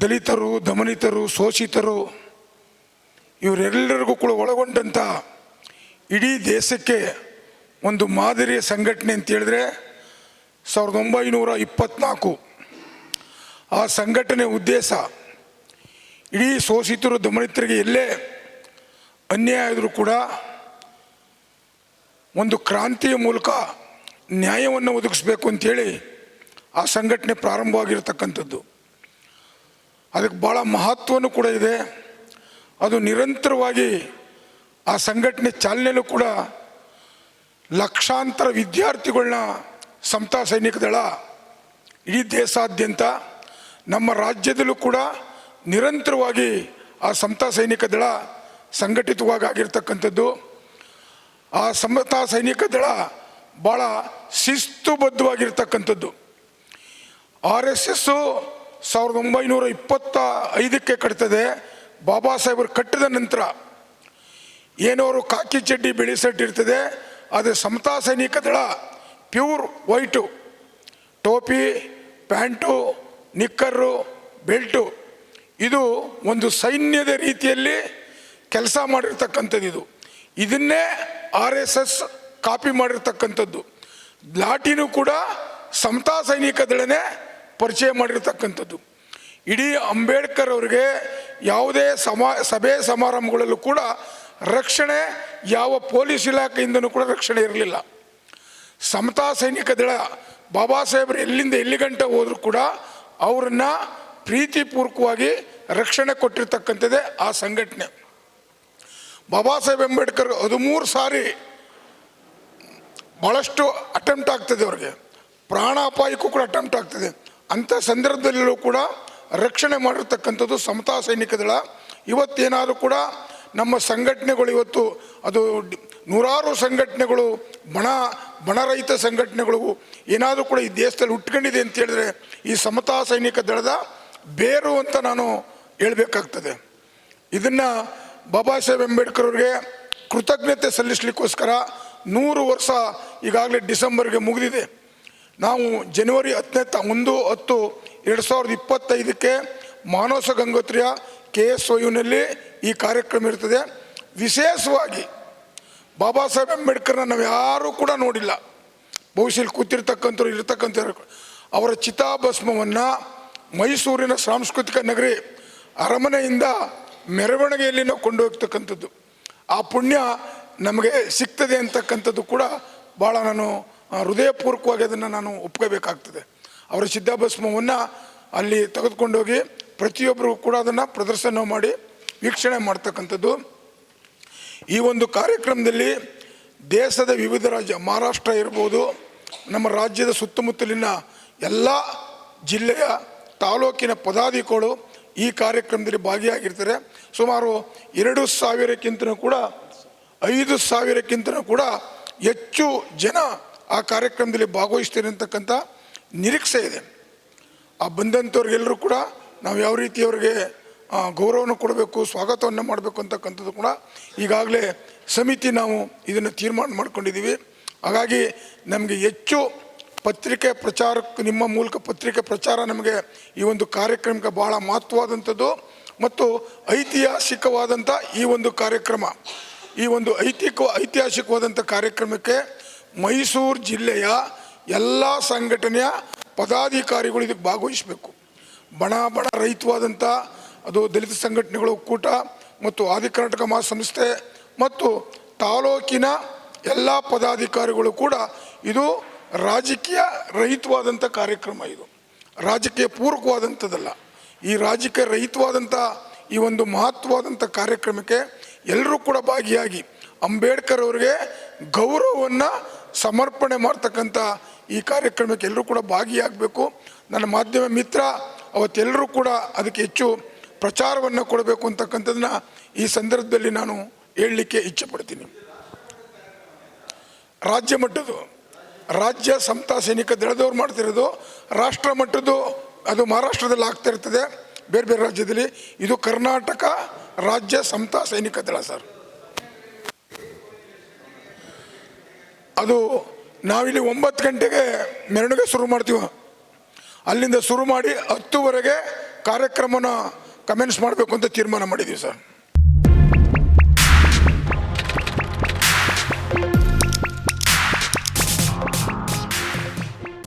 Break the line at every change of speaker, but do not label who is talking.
ದಲಿತರು, ದಮನಿತರು, ಶೋಷಿತರು, ಇವರೆಲ್ಲರಿಗೂ ಕೂಡ ಒಳಗೊಂಡಂಥ ಇಡೀ ದೇಶಕ್ಕೆ ಒಂದು ಮಾದರಿಯ ಸಂಘಟನೆ ಅಂತ ಹೇಳಿದ್ರೆ ಸಾವಿರದ ಒಂಬೈನೂರ ಇಪ್ಪತ್ನಾಲ್ಕು. ಆ ಸಂಘಟನೆ ಉದ್ದೇಶ ಇಡೀ ಶೋಷಿತರು, ದಮನಿತರಿಗೆ ಎಲ್ಲೇ ಅನ್ಯಾಯ ಆದರೂ ಕೂಡ ಒಂದು ಕ್ರಾಂತಿಯ ಮೂಲಕ ನ್ಯಾಯವನ್ನು ಒದಗಿಸ್ಬೇಕು ಅಂತೇಳಿ ಆ ಸಂಘಟನೆ ಪ್ರಾರಂಭವಾಗಿರ್ತಕ್ಕಂಥದ್ದು. ಅದಕ್ಕೆ ಭಾಳ ಮಹತ್ವನೂ ಕೂಡ ಇದೆ. ಅದು ನಿರಂತರವಾಗಿ ಆ ಸಂಘಟನೆ ಚಾಲನೆಯಲ್ಲೂ ಕೂಡ ಲಕ್ಷಾಂತರ ವಿದ್ಯಾರ್ಥಿಗಳನ್ನ ಸಮತಾ ಸೈನಿಕ ದಳ ಇಡೀ ದೇಶಾದ್ಯಂತ ನಮ್ಮ ರಾಜ್ಯದಲ್ಲೂ ಕೂಡ ನಿರಂತರವಾಗಿ ಆ ಸಮತಾ ಸೈನಿಕ ದಳ ಸಂಘಟಿತವಾಗಿ ಆಗಿರ್ತಕ್ಕಂಥದ್ದು ಆ ಸಮತಾ ಸೈನಿಕ ದಳ ಭಾಳ ಶಿಸ್ತುಬದ್ಧವಾಗಿರ್ತಕ್ಕಂಥದ್ದು. ಆರ್ ಎಸ್ ಎಸ್ಸು ಸಾವಿರದ ಒಂಬೈನೂರ ಇಪ್ಪತ್ತ ಐದಕ್ಕೆ ಕಟ್ತದೆ. ಬಾಬಾ ಸಾಹೇಬರು ಕಟ್ಟಿದ ನಂತರ ಏನೋರು ಕಾಕಿ ಚಡ್ಡಿ ಬಿಳಿ ಸೆಟ್ ಇರ್ತದೆ. ಅದು ಸಮತಾ ಸೈನಿಕ ದಳ, ಪ್ಯೂರ್ ವೈಟು, ಟೋಪಿ, ಪ್ಯಾಂಟು, ನಿಕ್ಕರು, ಬೆಲ್ಟು. ಇದು ಒಂದು ಸೈನ್ಯದ ರೀತಿಯಲ್ಲಿ ಕೆಲಸ ಮಾಡಿರ್ತಕ್ಕಂಥದ್ದು ಇದು. ಇದನ್ನೇ ಆರ್ ಎಸ್ ಎಸ್ ಕಾಪಿ ಮಾಡಿರ್ತಕ್ಕಂಥದ್ದು. ಲಾಟಿನೂ ಕೂಡ ಸಮತಾ ಸೈನಿಕ ದಳನೇ ಪರಿಚಯ ಮಾಡಿರ್ತಕ್ಕಂಥದ್ದು. ಇಡೀ ಅಂಬೇಡ್ಕರ್ ಅವರಿಗೆ ಯಾವುದೇ ಸಮಾ, ಸಭೆ ಸಮಾರಂಭಗಳಲ್ಲೂ ಕೂಡ ರಕ್ಷಣೆ ಯಾವ ಪೊಲೀಸ್ ಇಲಾಖೆಯಿಂದನೂ ಕೂಡ ರಕ್ಷಣೆ ಇರಲಿಲ್ಲ. ಸಮತಾ ಸೈನಿಕ ದಳ ಬಾಬಾ ಸಾಹೇಬರು ಎಲ್ಲಿಂದ ಎಲ್ಲಿ ಗಂಟೆ ಹೋದರೂ ಕೂಡ ಅವರನ್ನು ಪ್ರೀತಿಪೂರ್ವಕವಾಗಿ ರಕ್ಷಣೆ ಕೊಟ್ಟಿರ್ತಕ್ಕಂಥದ್ದೇ ಆ ಸಂಘಟನೆ. ಬಾಬಾ ಸಾಹೇಬ್ ಅಂಬೇಡ್ಕರ್ ಹದಿಮೂರು ಸಾರಿ ಭಾಳಷ್ಟು ಅಟೆಂಪ್ಟ್ ಆಗ್ತದೆ ಅವ್ರಿಗೆ. ಪ್ರಾಣಾಪಾಯಕ್ಕೂ ಕೂಡ ಅಟೆಂಪ್ಟ್ ಆಗ್ತದೆ. ಅಂಥ ಸಂದರ್ಭದಲ್ಲೂ ಕೂಡ ರಕ್ಷಣೆ ಮಾಡಿರ್ತಕ್ಕಂಥದ್ದು ಸಮತಾ ಸೈನಿಕ ದಳ ಇವತ್ತೇನಾದರೂ ಕೂಡ ನಮ್ಮ ಸಂಘಟನೆಗಳು ಇವತ್ತು ಅದು ನೂರಾರು ಸಂಘಟನೆಗಳು, ಬಣ, ಬಣರಹಿತ ಸಂಘಟನೆಗಳು ಏನಾದರೂ ಕೂಡ ಈ ದೇಶದಲ್ಲಿ ಉಟ್ಕೊಂಡಿದೆ ಅಂತ ಹೇಳಿದ್ರೆ ಈ ಸಮತಾ ಸೈನಿಕ ದಳದ ಬೇರು ಅಂತ ನಾನು ಹೇಳಬೇಕಾಗ್ತದೆ. ಇದನ್ನು ಬಾಬಾ ಸಾಹೇಬ್ ಅಂಬೇಡ್ಕರ್ ಅವ್ರಿಗೆ ಕೃತಜ್ಞತೆ ಸಲ್ಲಿಸಲಿಕ್ಕೋಸ್ಕರ ನೂರು ವರ್ಷ ಈಗಾಗಲೇ ಡಿಸೆಂಬರ್ಗೆ ಮುಗಿದಿದೆ. ನಾವು ಜನವರಿ ಹತ್ತನೇ ಒಂದು ಹತ್ತು ಎರಡು ಸಾವಿರದ ಇಪ್ಪತ್ತೈದಕ್ಕೆ ಮಾನಸ ಗಂಗೋತ್ರಿಯ ಕೆ ಎಸ್ ಒಯುನಲ್ಲಿ ಈ ಕಾರ್ಯಕ್ರಮ ಇರ್ತದೆ. ವಿಶೇಷವಾಗಿ ಬಾಬಾ ಸಾಹೇಬ್ ಅಂಬೇಡ್ಕರ್ನ ನಾವು ಯಾರೂ ಕೂಡ ನೋಡಿಲ್ಲ. ಬಹುಶಃ ಕೂತಿರ್ತಕ್ಕಂಥವ್ರು ಇರ್ತಕ್ಕಂಥ ಅವರ ಚಿತಾಭಸ್ಮವನ್ನು ಮೈಸೂರಿನ ಸಾಂಸ್ಕೃತಿಕ ನಗರಿ ಅರಮನೆಯಿಂದ ಮೆರವಣಿಗೆಯಲ್ಲಿ ನಾವು ಕೊಂಡೋಗ್ತಕ್ಕಂಥದ್ದು. ಆ ಪುಣ್ಯ ನಮಗೆ ಸಿಗ್ತದೆ ಅಂತಕ್ಕಂಥದ್ದು ಕೂಡ ಭಾಳ ನಾನು ಹೃದಯಪೂರ್ವಕವಾಗಿ ಅದನ್ನು ನಾನು ಒಪ್ಕೋಬೇಕಾಗ್ತದೆ. ಅವರ ಸಿದ್ಧಾಭಸ್ಮವನ್ನು ಅಲ್ಲಿ ತೆಗೆದುಕೊಂಡೋಗಿ ಪ್ರತಿಯೊಬ್ಬರು ಕೂಡ ಅದನ್ನು ಪ್ರದರ್ಶನ ಮಾಡಿ ವೀಕ್ಷಣೆ ಮಾಡ್ತಕ್ಕಂಥದ್ದು. ಈ ಒಂದು ಕಾರ್ಯಕ್ರಮದಲ್ಲಿ ದೇಶದ ವಿವಿಧ ರಾಜ್ಯ, ಮಹಾರಾಷ್ಟ್ರ ಇರ್ಬೋದು, ನಮ್ಮ ರಾಜ್ಯದ ಸುತ್ತಮುತ್ತಲಿನ ಎಲ್ಲ ಜಿಲ್ಲೆಯ ತಾಲೂಕಿನ ಪದಾಧಿಕಾರಿಗಳು ಈ ಕಾರ್ಯಕ್ರಮದಲ್ಲಿ ಭಾಗಿಯಾಗಿರ್ತಾರೆ. ಸುಮಾರು ಎರಡು ಸಾವಿರಕ್ಕಿಂತ ಕೂಡ, ಐದು ಸಾವಿರಕ್ಕಿಂತ ಕೂಡ ಹೆಚ್ಚು ಜನ ಆ ಕಾರ್ಯಕ್ರಮದಲ್ಲಿ ಭಾಗವಹಿಸ್ತೇನೆ ಅಂತಕ್ಕಂಥ ನಿರೀಕ್ಷೆ ಇದೆ. ಆ ಬಂದಂಥವ್ರಿಗೆಲ್ಲರೂ ಕೂಡ ನಾವು ಯಾವ ರೀತಿ ಅವ್ರಿಗೆ ಗೌರವವನ್ನು ಕೊಡಬೇಕು, ಸ್ವಾಗತವನ್ನು ಮಾಡಬೇಕು ಅಂತಕ್ಕಂಥದ್ದು ಕೂಡ ಈಗಾಗಲೇ ಸಮಿತಿ ನಾವು ಇದನ್ನು ತೀರ್ಮಾನ ಮಾಡ್ಕೊಂಡಿದ್ದೀವಿ. ಹಾಗಾಗಿ ನಮಗೆ ಹೆಚ್ಚು ಪತ್ರಿಕೆ ಪ್ರಚಾರಕ್ಕೆ ನಿಮ್ಮ ಮೂಲಕ ಪತ್ರಿಕೆ ಪ್ರಚಾರ ನಮಗೆ ಈ ಒಂದು ಕಾರ್ಯಕ್ರಮಕ್ಕೆ ಭಾಳ ಮಹತ್ವವಾದಂಥದ್ದು ಮತ್ತು ಐತಿಹಾಸಿಕವಾದಂಥ ಈ ಒಂದು ಕಾರ್ಯಕ್ರಮ, ಈ ಒಂದು ಐತಿಕ, ಐತಿಹಾಸಿಕವಾದಂಥ ಕಾರ್ಯಕ್ರಮಕ್ಕೆ ಮೈಸೂರು ಜಿಲ್ಲೆಯ ಎಲ್ಲ ಸಂಘಟನೆಯ ಪದಾಧಿಕಾರಿಗಳು ಇದಕ್ಕೆ ಭಾಗವಹಿಸಬೇಕು. ಬಣ ಬಣ ರಹಿತವಾದಂಥ ಅದು ದಲಿತ ಸಂಘಟನೆಗಳ ಒಕ್ಕೂಟ ಮತ್ತು ಆದಿ ಕರ್ನಾಟಕ ಮಹಾಸಂಸ್ಥೆ ಮತ್ತು ತಾಲೂಕಿನ ಎಲ್ಲ ಪದಾಧಿಕಾರಿಗಳು ಕೂಡ ಇದು ರಾಜಕೀಯ ರಹಿತವಾದಂಥ ಕಾರ್ಯಕ್ರಮ ಇದು. ರಾಜಕೀಯ ಪೂರಕವಾದಂಥದ್ದಲ್ಲ ಈ ರಾಜಕೀಯ ರಹಿತವಾದಂಥ ಈ ಒಂದು ಮಹತ್ವವಾದಂಥ ಕಾರ್ಯಕ್ರಮಕ್ಕೆ ಎಲ್ಲರೂ ಕೂಡ ಭಾಗಿಯಾಗಿ ಅಂಬೇಡ್ಕರ್ ಅವರಿಗೆ ಗೌರವವನ್ನು ಸಮರ್ಪಣೆ ಮಾಡ್ತಕ್ಕಂಥ ಈ ಕಾರ್ಯಕ್ರಮಕ್ಕೆ ಎಲ್ಲರೂ ಕೂಡ ಭಾಗಿಯಾಗಬೇಕು. ನನ್ನ ಮಾಧ್ಯಮ ಮಿತ್ರ, ಅವತ್ತೆಲ್ಲರೂ ಕೂಡ ಅದಕ್ಕೆ ಹೆಚ್ಚು ಪ್ರಚಾರವನ್ನು ಕೊಡಬೇಕು ಅಂತಕ್ಕಂಥದ್ದನ್ನ ಈ ಸಂದರ್ಭದಲ್ಲಿ ನಾನು ಹೇಳಲಿಕ್ಕೆ ಇಚ್ಛೆ ಪಡ್ತೀನಿ ರಾಜ್ಯ ಮಟ್ಟದ್ದು, ರಾಜ್ಯ ಸಮತಾ ಸೈನಿಕ ದಳದವ್ರು ಮಾಡ್ತಿರೋದು, ರಾಷ್ಟ್ರ ಮಟ್ಟದ್ದು ಅದು ಮಹಾರಾಷ್ಟ್ರದಲ್ಲಿ ಆಗ್ತಾ ಇರ್ತದೆ, ಬೇರೆ ಬೇರೆ ರಾಜ್ಯದಲ್ಲಿ. ಇದು ಕರ್ನಾಟಕ ರಾಜ್ಯ ಸಮತಾ ಸೈನಿಕ ದಳ ಸರ್. ಅದು ನಾವಿಲ್ಲಿ ಒಂಬತ್ತು ಗಂಟೆಗೆ ಮೆರವಣಿಗೆ ಶುರು ಮಾಡ್ತೀವಿ. ಅಲ್ಲಿಂದ ಶುರು ಮಾಡಿ ಹತ್ತುವರೆಗೆ ಕಾರ್ಯಕ್ರಮನ ಕಮೆನ್ಸ್ ಮಾಡಬೇಕು ಅಂತ ತೀರ್ಮಾನ ಮಾಡಿದ್ದೀವಿ ಸರ್.